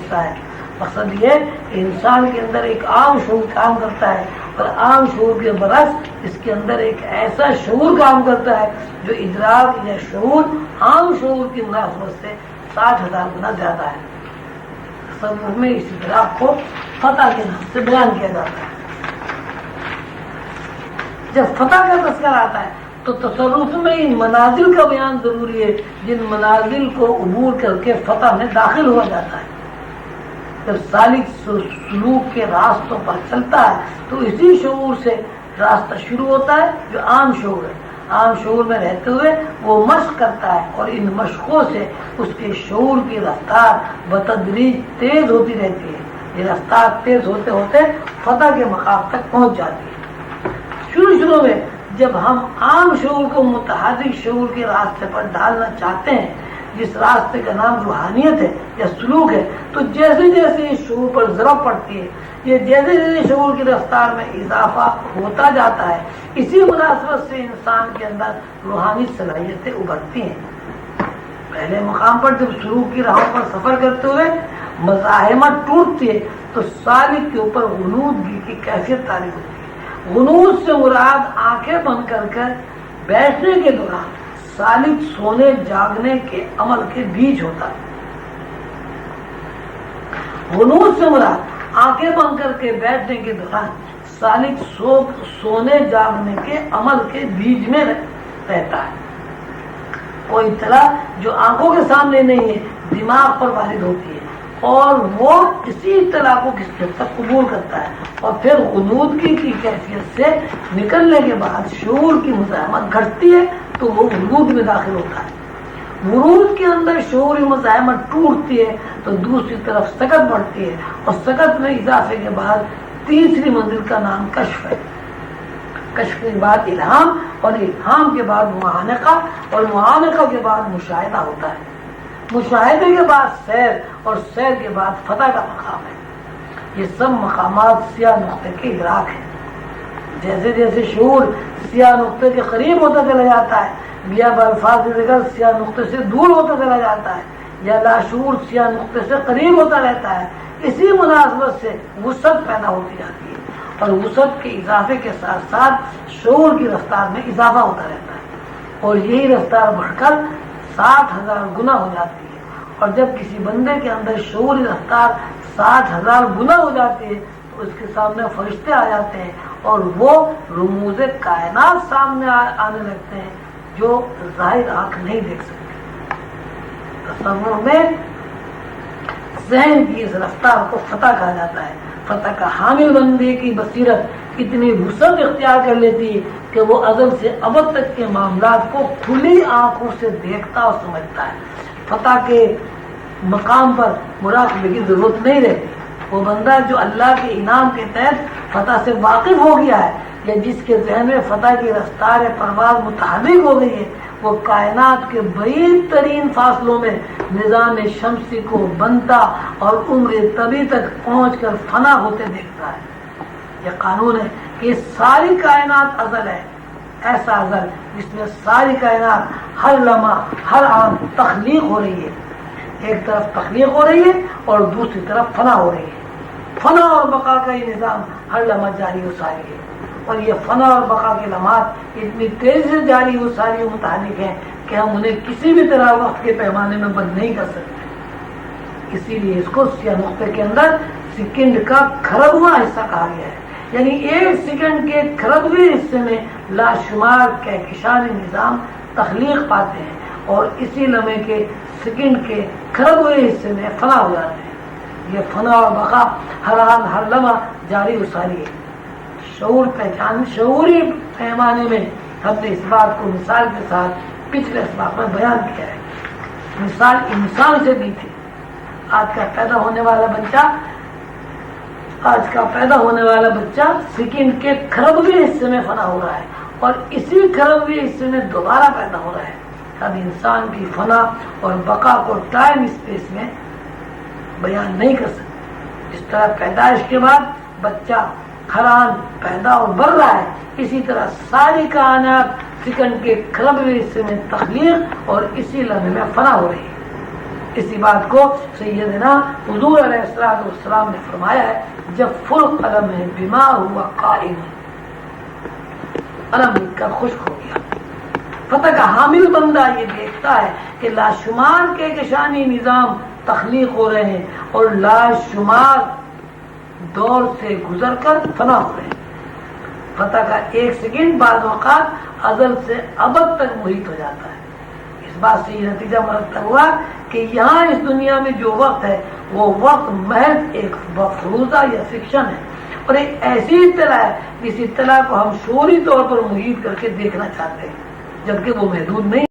ہوتا ہے۔ مقصد یہ کہ انسان کے اندر ایک عام شعور کام کرتا ہے اور عام شعور کے برعکس اس کے اندر ایک ایسا شعور کام کرتا ہے جو ادراک یا شعور، عام شعور کی مناسبت سے ساٹھ ہزار گنا زیادہ ہے۔ تصور میں اس ادراک کو فتح کے نام سے بیان کیا جاتا ہے۔ جب فتح کا تذکر آتا ہے تو تصرف میں ان منازل کا بیان ضروری ہے، جن منازل کو عبور کر کے فتح میں داخل ہوا جاتا ہے۔ جب سالک سلوک کے راستوں پر چلتا ہے۔ تو اسی شعور سے راستہ شروع ہوتا ہے، جو عام شعور ہے۔ عام شعور میں رہتے ہوئے وہ مشق کرتا ہے اور ان مشقوں سے اس کے شعور کی رفتار بتدریج تیز ہوتی رہتی ہے۔ یہ رفتار تیز ہوتے ہوتے فتح کے مقام تک پہنچ جاتی ہے۔ شروع شروع میں جب ہم عام شعور کو متحرک شعور کے راستے پر ڈالنا چاہتے ہیں جس راستے کا نام روحانیت ہے یا سلوک ہے، تو جیسے جیسے اس شعور پر ضرب پڑتی ہے، یہ جیسے جیسے شعور کی رفتار میں اضافہ ہوتا جاتا ہے، اسی مناسبت سے انسان کے اندر روحانی صلاحیتیں ابھرتی ہیں۔ پہلے مقام پر جب سلوک کی راہوں پر سفر کرتے ہوئے مزاحمت ٹوٹتی ہے، تو سالک کے اوپر غنودگی کی کیفیت تعریف ہوتی ہے۔ غنود سے مراد آنکھیں بند کر کر بیٹھنے کے دوران سالک سونے جاگنے کے عمل کے بیچ ہوتا ہے۔ غنود سے مراد آنکھیں بند کر کے بیٹھنے کے دوران سالک سو سونے جاگنے کے عمل کے بیچ میں رہتا ہے۔ کوئی اطلاع جو آنکھوں کے سامنے نہیں ہے، دماغ پر وارد ہوتی ہے۔ اور وہ اسی اطلاع کو کس حد تک قبول کرتا ہے اور پھر غنودگی کی کیفیت سے نکلنے کے بعد شعور کی مزاحمت گھٹتی ہے تو وہ ورود میں داخل ہوتا ہے۔ ورود کے اندر شعوری مزاحمت ٹوٹتی ہے تو دوسری طرف سکت بڑھتی ہے اور سکت میں اضافے کے بعد تیسری منزل کا نام کشف ہے۔ کشف کے بعد الہام اور الہام کے بعد معانقہ اور معانقہ کے بعد مشاہدہ ہوتا ہے۔ مشاہدے کے بعد سیر اور سیر کے بعد فتح کا مقام ہے۔ یہ سب مقامات سیاہ نقطے کے ادراک ہیں۔ جیسے جیسے شعور سیاہ نقطے کے قریب ہوتا چلا جاتا ہے بیا بالفاظ ذکر سیاہ نقطے سے دور ہوتا چلا جاتا ہے یا لاشعور سیاہ نقطے سے قریب ہوتا رہتا ہے۔ اسی مناسبت سے وسعت پیدا ہوتی جاتی ہے اور وسعت کے اضافے کے ساتھ ساتھ شعور کی رفتار میں اضافہ ہوتا رہتا ہے۔ اور یہی رفتار بڑھ کر سات ہزار گنا ہو جاتی ہے اور جب کسی بندے کے اندر شعور رفتار سات ہزار گنا ہو جاتی ہے تو اس کے سامنے فرشتے آ جاتے ہیں اور وہ رموز کائنات سامنے آنے لگتے ہیں جو ظاہر آنکھ نہیں دیکھ سکتے۔ تصور میں ذہن کی اس رفتار کو فتح کہا جاتا ہے۔ فتح کا حامل بندے کی بصیرت اتنی وسعت اختیار کر لیتی ہے کہ وہ ازل سے ابد تک کے معاملات کو کھلی آنکھوں سے دیکھتا اور سمجھتا ہے۔ فتح کے مقام پر مراقبے کی ضرورت نہیں رہتی۔ وہ بندہ جو اللہ کے انعام کے تحت فتح سے واقف ہو گیا ہے یا جس کے ذہن میں فتح کی رفتار پرواز متحرک ہو گئی ہے وہ کائنات کے بعید ترین فاصلوں میں نظام شمسی کو بنتا اور عمر طبی تک پہنچ کر فنا ہوتے دیکھتا ہے۔ یہ قانون ہے کہ ساری کائنات ازل ہے۔ ایسا ازل جس میں ساری کائنات ہر لمحہ، ہر عام تخلیق ہو رہی ہے۔ ایک طرف تخلیق ہو رہی ہے اور دوسری طرف فنا ہو رہی ہے۔ فنا اور بقا کا یہ نظام ہر لمحہ جاری و ساری ہے۔ اور یہ فنا اور بقا کے لمحات اتنی تیزی سے جاری و ساری متعلق ہیں کہ ہم انہیں کسی بھی طرح وقت کے پیمانے میں بند نہیں کر سکتے۔ اسی لیے اس کو سیاہ نقطے کے اندر سیکنڈ کا کھربواں حصہ کہا گیا ہے۔ یعنی ایک سیکنڈ کے کھربویں حصے میں لاشمار کہکشان نظام تخلیق پاتے ہیں اور اسی لمحے کے سیکنڈ کے کھربویں حصے میں فنا ہو جاتے ہیں۔ یہ فنا اور بقا ہر حال ہر لمحہ جاری ساری ہے۔ شعور پہچان، شعوری پیمانے میں ہم نے اس بات کو مثال کے ساتھ پچھلے اسباب میں بیان کیا ہے۔ مثال انسان سے بھی تھی۔ آج کا پیدا ہونے والا بچہ، آج کا پیدا ہونے والا بچہ سکم کے کھربویں حصے میں فنا ہو رہا ہے اور اسی کھربویں حصے میں دوبارہ پیدا ہو رہا ہے۔ اب انسان کی فنا اور بقا کو ٹائم اسپیس میں بیان نہیں کر سکتے جس طرح پیدائش کے بعد بچہ کھران پیدا اور بڑھ رہا ہے۔ اسی طرح ساری کائنات سکنڈ کے کھربویں حصے میں تخلیق اور اسی لمحے میں فنا ہو رہی ہے۔ اسی بات کو سیدنا حضور علیہ السلام نے فرمایا ہے، جب فل قلم ہے بیمار ہوا قائم۔ قلم لکھ کر خشک ہو گیا۔ فتح کا حامل بندہ یہ دیکھتا ہے کہ لاشمار کے کشانی نظام تخلیق ہو رہے ہیں اور لاشمار دور سے گزر کر فنا ہو رہے ہیں فتح کا ایک سیکنڈ بعد اوقات ازل سے ابد تک محیط ہو جاتا ہے۔ اس بات سے یہ نتیجہ مرتب ہوا کہ یہاں اس دنیا میں جو وقت ہے، وہ وقت محض ایک مفروضہ یا فکشن ہے۔ اور ایک ایسی اطلاع ہے، جس اطلاع کو ہم شوری طور پر محیط کر کے دیکھنا چاہتے ہیں، جبکہ وہ محدود نہیں۔